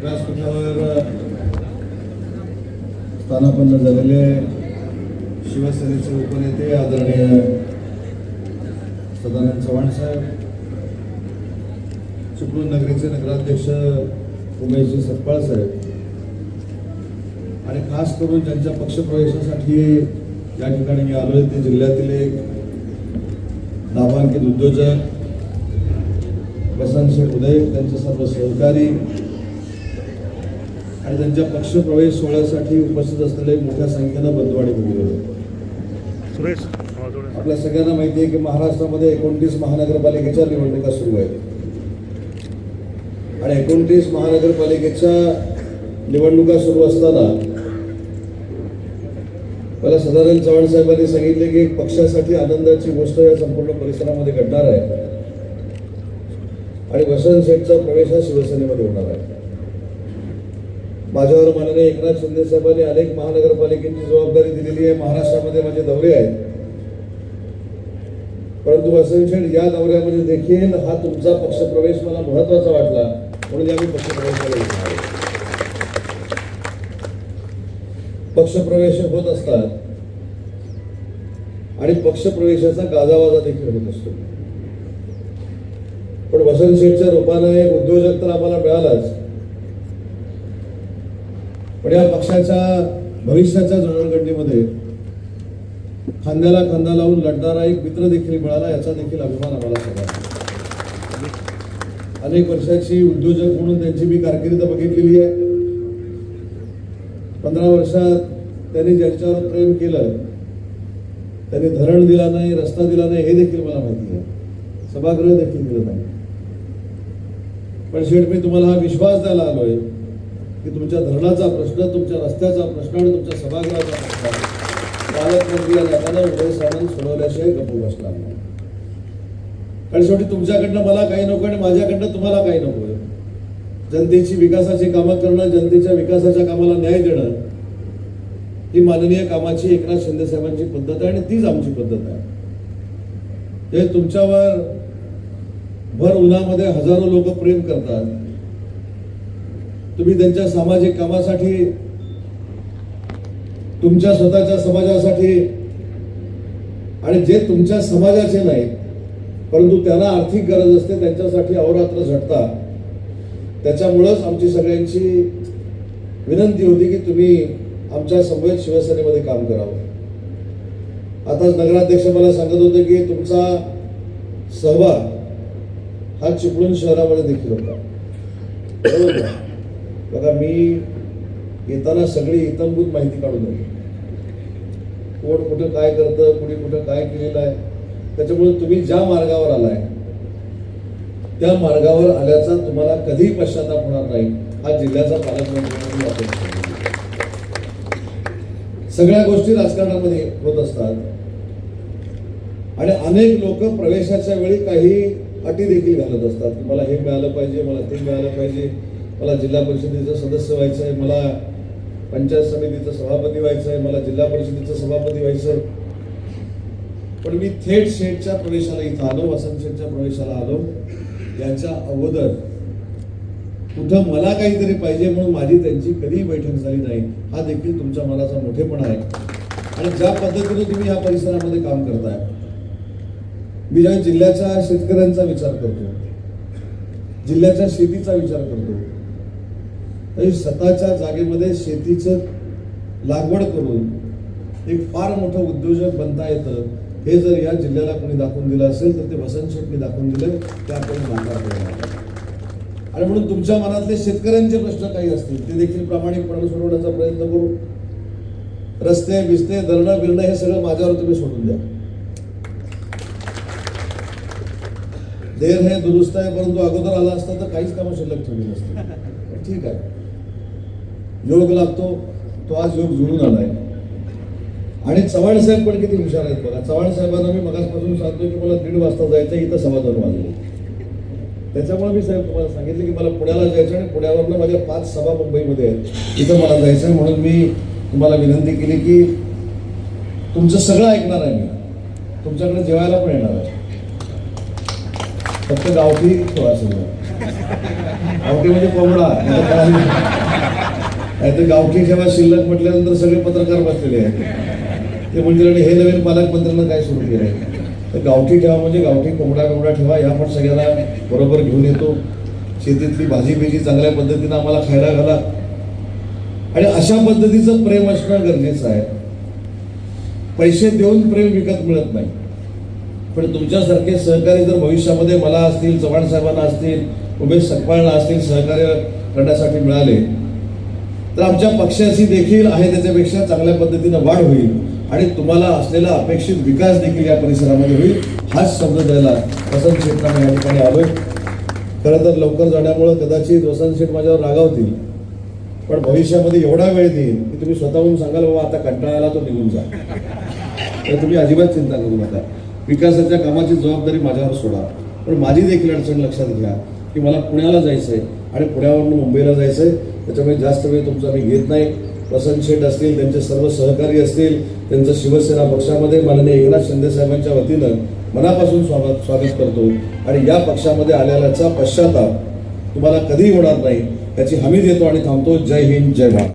व्यासपीठावर स्थानापन्न झालेले शिवसेनेचे उपनेते आदरणीय सदानंद चव्हाण साहेब चिपळूण नगरीचे नगराध्यक्ष उमेशजी सतपाळ साहेब आणि खास करून ज्यांच्या पक्षप्रवेशासाठी या ठिकाणी मी आलो ते जिल्ह्यातील एक नामांकित उद्योजक वसंत उदय त्यांचे सर्व सहकारी आणि त्यांच्या पक्षप्रवेश सोहळ्यासाठी उपस्थित असलेले मोठ्या संख्येनं बंधू आणि भगिनी सुरेश आवाज थोडा आपल्या सगळ्यांना माहिती आहे की महाराष्ट्रामध्ये एकोणतीस महानगरपालिकेच्या निवडणुका सुरू आहेत. आणि एकोणतीस महानगरपालिकेच्या निवडणुका सुरू असताना मला सदानंद चव्हाण साहेबांनी सांगितले की पक्षासाठी आनंदाची गोष्ट या संपूर्ण परिसरामध्ये घडणार आहे. आणि वसंत शेठचा प्रवेश हा शिवसेनेमध्ये होणार आहे. माझ्यावर माननीय एकनाथ शिंदे साहेबांनी अनेक महानगरपालिकेची जबाबदारी दिलेली आहे. महाराष्ट्रामध्ये माझे दौरे आहेत. परंतु असं या दौऱ्यामध्ये देखील हा तुमचा पक्षप्रवेश मला महत्त्वाचा वाटला. म्हणून आम्ही पक्षप्रवेशाला पक्षप्रवेश होत असतात. आणि पक्षप्रवेशाचा गाजावाजा देखील होत असतो. पण वसंत शेठच्या रूपाने एक उद्योजक तर आम्हाला मिळालाच. पण या पक्षाच्या भविष्याच्या जडणघडणीमध्ये खांद्याला खांदा लावून लढणारा एक मित्र देखील मिळाला याचा देखील अभिमान आम्हाला सगळा अनेक वर्षाची उद्योजक म्हणून त्यांची मी कारकिर्द बघितलेली आहे. पंधरा वर्षात त्यांनी ज्यांच्यावर प्रेम केलं त्यांनी धरण दिला नाही रस्ता दिला नाही हे देखील मला माहिती आहे. सभागृह देखील दिलं नाही. पण शेठ मी तुम्हाला हा विश्वास द्यायला आलोय की तुमच्या धरणाचा प्रश्न तुमच्या रस्त्याचा प्रश्न आणि तुमच्या सभागृहाचा प्रश्न पालकमंत्री या नात्यानं उदय सामंत सोडवल्याशिवाय गप्प बसणार नाही. कारण शेवटी तुमच्याकडनं मला काही नको आणि माझ्याकडनं तुम्हाला काही नको जनतेची विकासाची कामं करणं जनतेच्या विकासाच्या कामाला न्याय देणं ही माननीय कामाची एकनाथ शिंदे साहेबांची पद्धत आहे आणि तीच आमची पद्धत आहे. हे तुमच्यावर भर उन्हामध्ये हजारो लोक प्रेम करतात. तुम्ही त्यांच्या सामाजिक कामासाठी तुमच्या स्वतःच्या समाजासाठी आणि जे तुमच्या समाजाचे नाहीत परंतु त्यांना आर्थिक गरज असते त्यांच्यासाठी अहोरात्र झटता. त्याच्यामुळंच आमची सगळ्यांची विनंती होती की तुम्ही आमच्या समवेत शिवसेनेमध्ये काम करावं. आताच नगराध्यक्ष मला सांगत होते की तुमचा सहभाग हा चिपळूण शहरामध्ये देखील होता. बरोबर? बघा मी येताना सगळी इतंभूत माहिती काढून आली कोण कुठं काय करतं कुणी कुठं काय केलेलं आहे त्याच्यामुळे तुम्ही ज्या मार्गावर आलाय त्या मार्गावर आल्याचा तुम्हाला कधीही पश्चाताप होणार नाही. हा जिल्ह्याचा पालकमंत्री सगळ्या गोष्टी राजकारणामध्ये होत असतात. आणि अनेक लोक प्रवेशाच्या वेळी काही अटी देखील घालत असतात. मला हे मिळालं पाहिजे मला ते मिळालं पाहिजे. मला जिल्हा परिषदेचं सदस्य व्हायचं आहे मला पंचायत समितीचं सभापती व्हायचं आहे मला जिल्हा परिषदेचं सभापती व्हायचं आहे. पण मी थेट शेठच्या प्रवेशाला इथं आलो वसंत शेठच्या प्रवेशाला आलो याच्या अगोदर कुठं मला काहीतरी पाहिजे म्हणून माझी त्यांची कधीही बैठक झाली नाही हा देखील तुमच्या मनाचा मोठेपणा आहे आणि ज्या पद्धतीने तुम्ही या परिसरामध्ये काम करताय मी ज्या जिल्ह्याच्या शेतकऱ्यांचा विचार करतो जिल्ह्याच्या शेतीचा विचार करतो तरी स्वतःच्या जागेमध्ये शेतीचं लागवड करून एक फार मोठं उद्योजक बनता येतं. हे जर या जिल्ह्याला कोणी दाखवून दिलं असेल तर ते वसंत शेटने दाखवून दिलं ते आपण नाकारता आणि म्हणून तुमच्या मनातले शेतकऱ्यांचे प्रश्न काही असतील ते देखील प्रामाणिकपणे सोडवण्याचा प्रयत्न करू. रस्ते बिस्ते धरणं बिरणं हे सगळं माझ्यावर तुम्ही सोडून द्या. देर हे दुरुस्त आहे परंतु अगोदर आला असता तर काहीच कामं शिल्लक ठेवली नसते. ठीक आहे. योग लागतो तो आज योग जुळून आला आहे आणि चव्हाण साहेब पण किती हुशार आहेत बघा. चव्हाण साहेबांना मी मगासपासून सांगतो की मला दीड वाजता जायचं इथं सव्वा दोन वाजले त्याच्यामुळे मी साहेब तुम्हाला सांगितलं की मला पुण्याला जायचं आणि पुण्यावरनं माझ्या पाच सभा मुंबईमध्ये आहेत. इथं मला जायचं आहे म्हणून मी तुम्हाला विनंती केली की तुमचं सगळं ऐकणार आहे मी. तुमच्याकडे जेवायला पण येणार आहे. फक्त गावठी तो असेल गावठी म्हणजे कोंबडा नाहीतर गावठी ठेवा शिल्लक म्हटल्यानंतर सगळे पत्रकार बसलेले आहेत. ते म्हणजे आणि हे नवीन पालकमंत्र्यांना काय सुरू केलं आहे तर गावठी ठेवा म्हणजे गावठी कोंबडा कोंबडा ठेवा ह्या पण सगळ्याला बरोबर घेऊन येतो. शेतीतली भाजी बिजी चांगल्या पद्धतीनं आम्हाला खायला घाला. आणि अशा पद्धतीचं प्रेम असणं गरजेचं आहे. पैसे देऊन प्रेम विकत मिळत नाही. पण तुमच्यासारखे सहकारी जर भविष्यामध्ये मला असतील चव्हाण साहेबांना असतील उमेश सकपाळना असतील सहकार्य करण्यासाठी मिळाले तर आमच्या पक्षाची देखील आहे त्याच्यापेक्षा चांगल्या पद्धतीनं वाढ होईल आणि तुम्हाला असलेला अपेक्षित विकास देखील या परिसरामध्ये होईल हाच शब्द द्यायला वसंत शेठना मी या ठिकाणी आलोय. खरं तर लवकर जाण्यामुळं कदाचित वसंत शेठ माझ्यावर रागावतील. पण भविष्यामध्ये एवढा वेळ देईल की तुम्ही स्वतःहून सांगाल बाबा आता कंटाळा आला तो निघून जा. तर तुम्ही अजिबात चिंता करू नका. विकासाच्या कामाची जबाबदारी माझ्यावर सोडा. पण माझी देखील अडचण लक्षात घ्या की मला पुण्याला जायचं आहे आणि पुण्यावरून मुंबईला जायचं आहे त्याच्यामुळे जास्त वेळ तुमचा मी घेत नाही. वसंत शेठ असतील त्यांचे सर्व सहकारी असतील त्यांचं शिवसेना पक्षामध्ये माननीय एकनाथ शिंदे साहेबांच्या वतीनं मनापासून स्वागत स्वागत करतो. आणि या पक्षामध्ये आलेल्याचा पश्चाताप तुम्हाला कधीही होणार नाही. याची हमी देतो आणि थांबतो. जय हिंद जय भारत.